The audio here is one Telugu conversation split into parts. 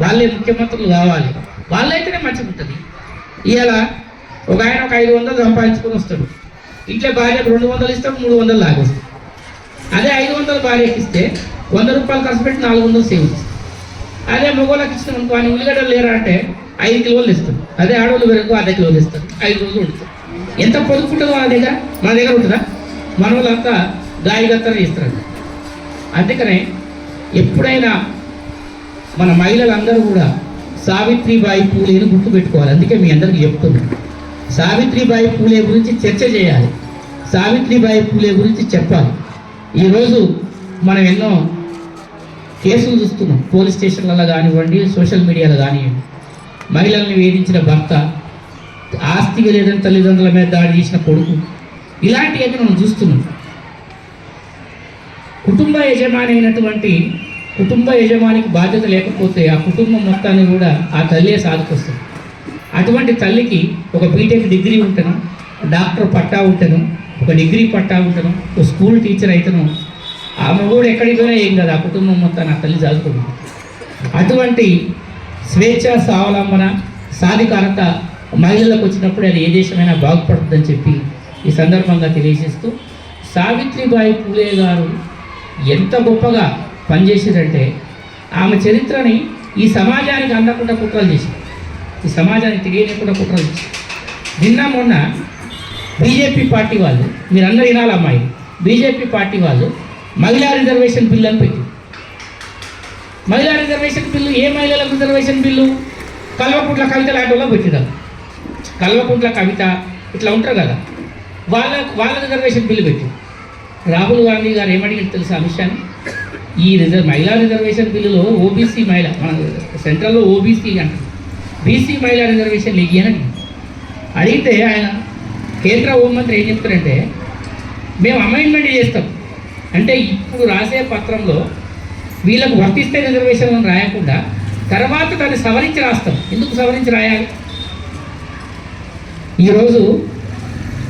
వాళ్ళే ముఖ్యమంత్రులు కావాలి. వాళ్ళైతేనే మంచిగా ఉంటుంది. ఇవాళ ఒక ఆయన ఒక ఐదు వందలు సంపాదించుకొని వస్తాడు. ఇంట్లో భార్యకు రెండు వందలు ఇస్తాం మూడు వందలు లాగేస్తాం అదే ఐదు వందలు భార్యకి ఇస్తే వంద రూపాయలు ఖర్చు పెట్టి నాలుగు వందలు సేవ్ అదే మగవాళ్ళకి ఇచ్చిన అనుకో అని ఉల్లిగడ్డలు లేరా అంటే ఐదు కిలోలు ఇస్తాం అదే ఆడవాళ్ళు వరకు అర్ధ కిలోలు ఇస్తారు ఐదు రోజులు ఉంటుంది ఎంత పొదుపు ఉంటుందో మన దగ్గర మన దగ్గర ఉంటుందా? మన వాళ్ళంతా గాయగత్తర చేస్తారు. అందుకనే ఎప్పుడైనా మన మహిళలందరూ కూడా సావిత్రిబాయి పూలేని గుర్తు పెట్టుకోవాలి అందుకే మీ అందరికీ చెప్తున్నాను సావిత్రిబాయి పూలే గురించి చర్చ చేయాలి. సావిత్రిబాయి పూలే గురించి చెప్పాలి. ఈరోజు మనం ఎన్నో కేసులు చూస్తున్నాం. పోలీస్ స్టేషన్లలో కానివ్వండి సోషల్ మీడియాలో కానివ్వండి. మహిళల్ని వేధించిన భర్త ఆస్తిగా లేదని తల్లిదండ్రుల మీద దాడి చేసిన కొడుకు ఇలాంటివన్నీ మనం చూస్తున్నాం. కుటుంబ యజమాని అయినటువంటి కుటుంబ యజమానికి బాధ్యత లేకపోతే ఆ కుటుంబం మొత్తాన్ని కూడా ఆ తల్లే సాగుకొస్తుంది అటువంటి తల్లికి ఒక బీటెక్ డిగ్రీ ఉంటను డాక్టర్ పట్టా ఉంటను ఒక డిగ్రీ పట్టా ఉంటను ఒక స్కూల్ టీచర్ అయితను ఆ మగోడు ఎక్కడికైనా ఏం కదా ఆ కుటుంబం మొత్తాన్ని ఆ తల్లి సాగుతుంది అటువంటి స్వేచ్ఛ స్వావలంబన సాధికారత మహిళలకు వచ్చినప్పుడు అది ఏ దేశమైనా బాగుపడుతుందని చెప్పి ఈ సందర్భంగా తెలియజేస్తూ సావిత్రిబాయి పూలే గారు ఎంత గొప్పగా పనిచేసేదంటే ఆమె చరిత్రని ఈ సమాజానికి అందకుండా కుట్రలు చేసింది. ఈ సమాజానికి తెలియలేకుండా కుట్రలు చేసింది. నిన్న మొన్న బీజేపీ పార్టీ వాళ్ళు మీరందరూ వినాలి అమ్మాయి బీజేపీ పార్టీ వాళ్ళు మహిళా రిజర్వేషన్ బిల్లు అని పెట్టి మహిళా రిజర్వేషన్ బిల్లు ఏ మహిళలకు రిజర్వేషన్ బిల్లు? కల్వకుంట్ల కవిత లాంటి వాళ్ళకి పెట్టినారు కల్వకుంట్ల కవిత ఇట్లా ఉంటారు కదా వాళ్ళ వాళ్ళ రిజర్వేషన్ బిల్లు పెట్టి రాహుల్ గాంధీ గారు ఏమడిగారు తెలుసా అమిత్ షాని ఈ రిజర్వ్ మహిళా రిజర్వేషన్ బిల్లులో ఓబీసీ మహిళ మన సెంట్రల్లో ఓబీసీ అంటారు బీసీ మహిళా రిజర్వేషన్ ఇయ్యనని అడిగితే ఆయన కేంద్ర హోంమంత్రి ఏం చెప్తారంటే మేము అమైండ్మెంట్ చేస్తాం. అంటే ఇప్పుడు రాసే పత్రంలో వీళ్ళకు వర్తిస్తే రిజర్వేషన్ రాయకుండా తర్వాత దాన్ని సవరించి రాస్తాం. ఎందుకు సవరించి రాయాలి? ఈరోజు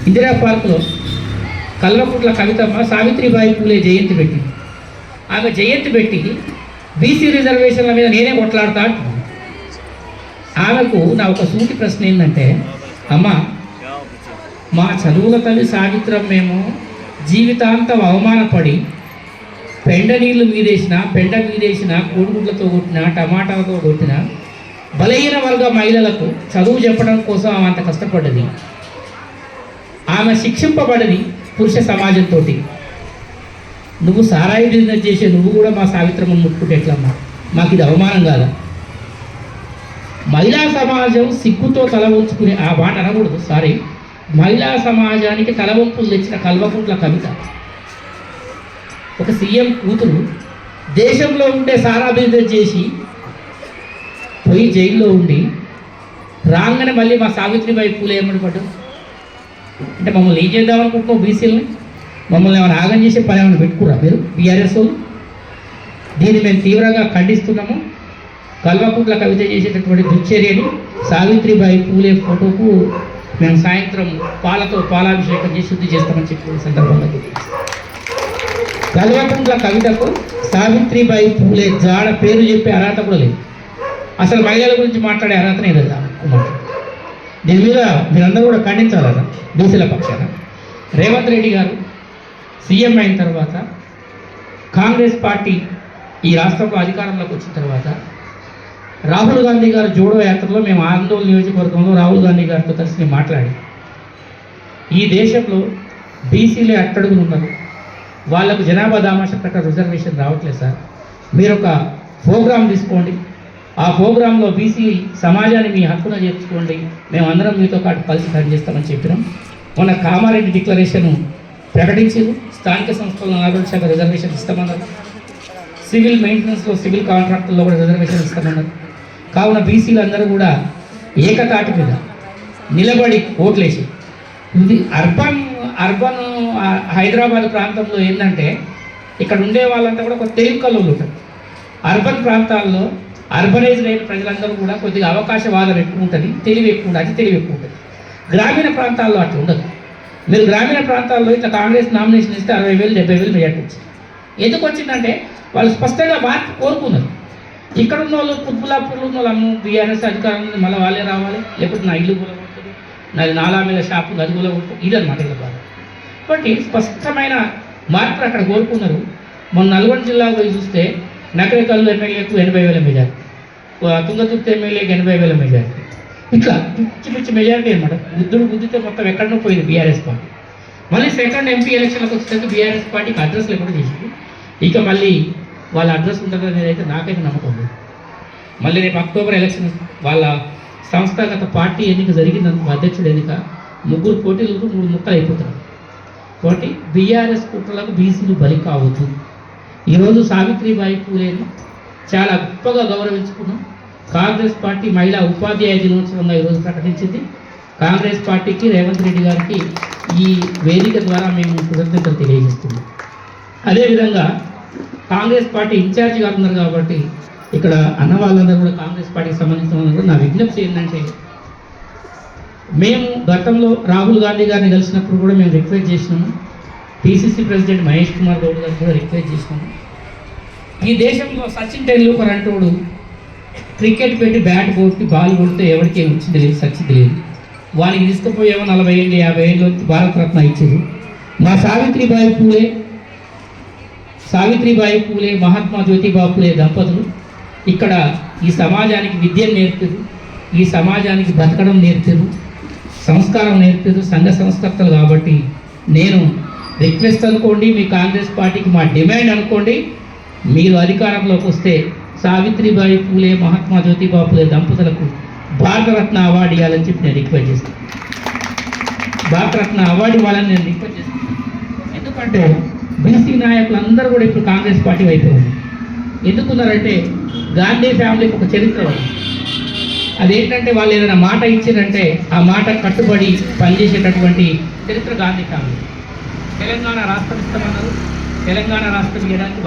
ఇందిరా పార్క్లో కల్వకుట్ల కవితమ్మ సావిత్రిబాయి పూలే జయంతి పెట్టింది. ఆమె జయంతి పెట్టి బీసీ రిజర్వేషన్ల మీద నేనే కొట్లాడతా ఆమెకు నా ఒక సూటి ప్రశ్న ఏంటంటే అమ్మ మా చదువుల తల్లి సావిత్రం మేము జీవితాంతం అవమానపడి పెండ నీళ్ళు మీదేసిన పెండ మీదేసిన కోడిగుడ్లతో కొట్టిన టమాటాలతో కొట్టిన బలహీన వర్గ మహిళలకు చదువు చెప్పడం కోసం ఆమె అంత కష్టపడ్డది. ఆమె శిక్షింపబడది పురుష సమాజంతో నువ్వు సారాయి బిజినెస్ చేసే నువ్వు కూడా మా సావిత్రమ్మను ముట్టుకుంటే ఎట్లమ్మా? మాకు ఇది అవమానం కాదా. మహిళా సమాజం సిగ్గుతో తల వంచుకునే ఆ మాట అనకూడదు సారీ. మహిళా సమాజానికి తలవంపులు తెచ్చిన కల్వకుంట్ల కవిత. ఒక సీఎం కూతురు దేశంలో ఉండే సారా బిజినెస్ చేసి పోయి జైల్లో ఉండి రాగానే మళ్ళీ మా సావిత్రిబాయి పూలే ఏమని పడ్డావు అంటే మమ్మల్ని ఏం చేద్దాం అనుకుంటున్నావు బీసీలని? మమ్మల్ని ఏమైనా ఆగం చేసే పని ఏమైనా పెట్టుకురా మీరు? బీఆర్ఎస్ దీన్ని మేము తీవ్రంగా ఖండిస్తున్నాము. కల్వకుంట్ల కవిత చేసేటటువంటి దుశ్చర్యని సావిత్రిబాయి పూలే ఫోటోకు మేము సాయంత్రం పాలతో పాలాభిషేకం చేసి శుద్ధి చేస్తామని చెప్పి సందర్భంగా కల్వకుంట్ల కవితకు సావిత్రిబాయి పూలే జాడ పేరు చెప్పే అర్హత కూడా లేదు. అసలు మహిళల గురించి మాట్లాడే అర్హతనే లేదు కుమార్. దీని మీద మీరందరూ కూడా ఖండించాలి బీసీల పక్షాన. రేవంత్ రెడ్డి గారు సీఎం అయిన తర్వాత కాంగ్రెస్ పార్టీ ఈ రాష్ట్రంలో అధికారంలోకి వచ్చిన తర్వాత రాహుల్ గాంధీ గారు జోడో యాత్రలో మేము ఆందోళన నియోజకవర్గంలో రాహుల్ గాంధీ గారితో కలిసి నేను మాట్లాడి. ఈ దేశంలో బీసీలే అట్టడుగులు ఉన్నారు. వాళ్ళకు జనాభా దామాష ప్రకారం రిజర్వేషన్ రావట్లేదు సార్. మీరు ఒక ప్రోగ్రామ్ తీసుకోండి. ఆ ప్రోగ్రాంలో బీసీ సమాజాన్ని మీ హక్కున చేర్చుకోండి. మేమందరం మీతో పాటు కలిసి పనిచేస్తామని చెప్పినాం. మొన్న కామారెడ్డి డిక్లరేషన్ ప్రకటించింది. స్థానిక సంస్థల్లో ఆరోగ్య శాఖ రిజర్వేషన్ ఇస్తామన్నారు. సివిల్ మెయింటెనెన్స్లో సివిల్ కాంట్రాక్టుల్లో కూడా రిజర్వేషన్ ఇస్తామన్నారు. కావున బీసీలు అందరూ కూడా ఏకతాటి మీద నిలబడి ఓట్లేసి ఇది అర్బన్ అర్బన్ హైదరాబాద్ ప్రాంతంలో ఏంటంటే ఇక్కడ ఉండే వాళ్ళంతా కూడా ఒక తెలివి కళ్ళు ఉంటారు. అర్బన్ ప్రాంతాల్లో అర్బనైజ్డ్ అయిన ప్రజలందరూ కూడా కొద్దిగా అవకాశవాదం ఎక్కువ ఉంటుంది తెలివి ఎక్కువ ఉంటుంది అతి తెలివి ఎక్కువ ఉంటుంది. గ్రామీణ ప్రాంతాల్లో అట్లా ఉండదు. మీరు గ్రామీణ ప్రాంతాల్లో ఇట్లా కాంగ్రెస్ నామినేషన్ ఇస్తే అరవై వేలు డెబ్బై వేలు మెజార్టీ వచ్చింది ఎందుకు వచ్చిందంటే వాళ్ళు స్పష్టంగా మార్పు కోరుకున్నారు. ఇక్కడ ఉన్న వాళ్ళు కుత్బులాపూర్లో ఉన్న వాళ్ళు బీఆర్ఎస్ అధికారం మళ్ళీ వాళ్ళే రావాలి లేకపోతే నా ఇల్లు కూడా ఉంటుంది నాది నాలామీల షాపు అది కూడా ఉంటుంది ఇదన్నమాట ఇలా బాధ. కాబట్టి స్పష్టమైన మార్పులు అక్కడ కోరుకున్నారు. మొన్న నల్గొండ జిల్లాలో చూస్తే నకరికల్లు ఎమ్మెల్యేకు ఎనభై వేల మెజార్టీ తుంగతుర్తి ఎమ్మెల్యేకి ఎనభై వేల మెజార్టీ ఇట్లా పిచ్చి పిచ్చి మెజారిటీ అనమాట బుద్ధుడు బుద్ధితో మొత్తం ఎక్కడనో పోయింది బీఆర్ఎస్ పార్టీ. మళ్ళీ సెకండ్ ఎంపీ ఎలక్షన్లకు వచ్చేసరికి బీఆర్ఎస్ పార్టీకి అడ్రస్ లేకుండా చేసింది. ఇక మళ్ళీ వాళ్ళ అడ్రస్ ఉంటుందో నేనైతే నాకైతే నమ్మకం ఉంది మళ్ళీ రేపు అక్టోబర్ ఎలక్షన్ వాళ్ళ సంస్థాగత పార్టీ ఎన్నిక జరిగిందనుకో అధ్యక్షుడు ఎన్నిక ముగ్గురు పోటీలకు మూడు ముక్కలు అయిపోతున్నారు కాబట్టి బీఆర్ఎస్ కుట్రలకు బీసీలు బలి కావద్దు. ఈరోజు సావిత్రిబాయి పూలేని చాలా గొప్పగా గౌరవించుకున్నాం. కాంగ్రెస్ పార్టీ మహిళా ఉపాధ్యాయ దినోత్సవంగా ఈరోజు ప్రకటించింది. కాంగ్రెస్ పార్టీకి రేవంత్ రెడ్డి గారికి ఈ వేదిక ద్వారా మేము కృతజ్ఞతలు తెలియజేస్తున్నాం. అదేవిధంగా కాంగ్రెస్ పార్టీ ఇన్ఛార్జ్ గారు ఉన్నారు కాబట్టి ఇక్కడ అన్న వాళ్ళందరూ కూడా కాంగ్రెస్ పార్టీకి సంబంధించిన కూడా నా విజ్ఞప్తి ఏంటంటే మేము గతంలో రాహుల్ గాంధీ గారిని కలిసినప్పుడు కూడా మేము రిక్వెస్ట్ చేసినాము. పిసిసి ప్రెసిడెంట్ మహేష్ కుమార్ గౌడ్ గారిని కూడా రిక్వెస్ట్ చేసినాము. ఈ దేశంలో సచిన్ టెండూల్కర్ అంటోడు క్రికెట్ పెట్టి బ్యాట్ కొట్టి బాల్ కొడితే ఎవరికి వచ్చింది లేదు సచ్చింది లేదు. వానికి తీసుకుపోయేమో నలభై ఏళ్ళు యాభై ఏళ్ళు భారతరత్న ఇచ్చారు. మా సావిత్రిబాయి పూలే సావిత్రిబాయి పూలే మహాత్మా జ్యోతిబా పూలే దంపతులు. ఇక్కడ ఈ సమాజానికి విద్యను నేర్పారు. ఈ సమాజానికి బతకడం నేర్పారు. సంస్కారం నేర్పారు. సంఘ సంస్కర్తలు కాబట్టి నేను రిక్వెస్ట్ అనుకోండి మీ కాంగ్రెస్ పార్టీకి మా డిమాండ్ అనుకోండి మీరు అధికారంలోకి వస్తే సావిత్రిబాయి పూలే మహాత్మా జ్యోతిబా పూలే దంపతులకు భారతరత్న అవార్డు ఇవ్వాలని చెప్పి నేను రిక్వెస్ట్ చేస్తాను భారతరత్న అవార్డు ఇవ్వాలని నేను రిక్వెస్ట్ చేస్తాను ఎందుకంటే బీసీ నాయకులు అందరూ కూడా ఇప్పుడు కాంగ్రెస్ పార్టీ వైపు ఎందుకున్నారంటే గాంధీ ఫ్యామిలీకి ఒక చరిత్ర ఉంది. అదేంటంటే వాళ్ళు ఏదైనా మాట ఇచ్చారంటే ఆ మాట కట్టుబడి పనిచేసేటటువంటి చరిత్ర గాంధీ ఫ్యామిలీ. తెలంగాణ రాష్ట్రం ఇస్తామన్నారు తెలంగాణ రాష్ట్రం చేయడానికి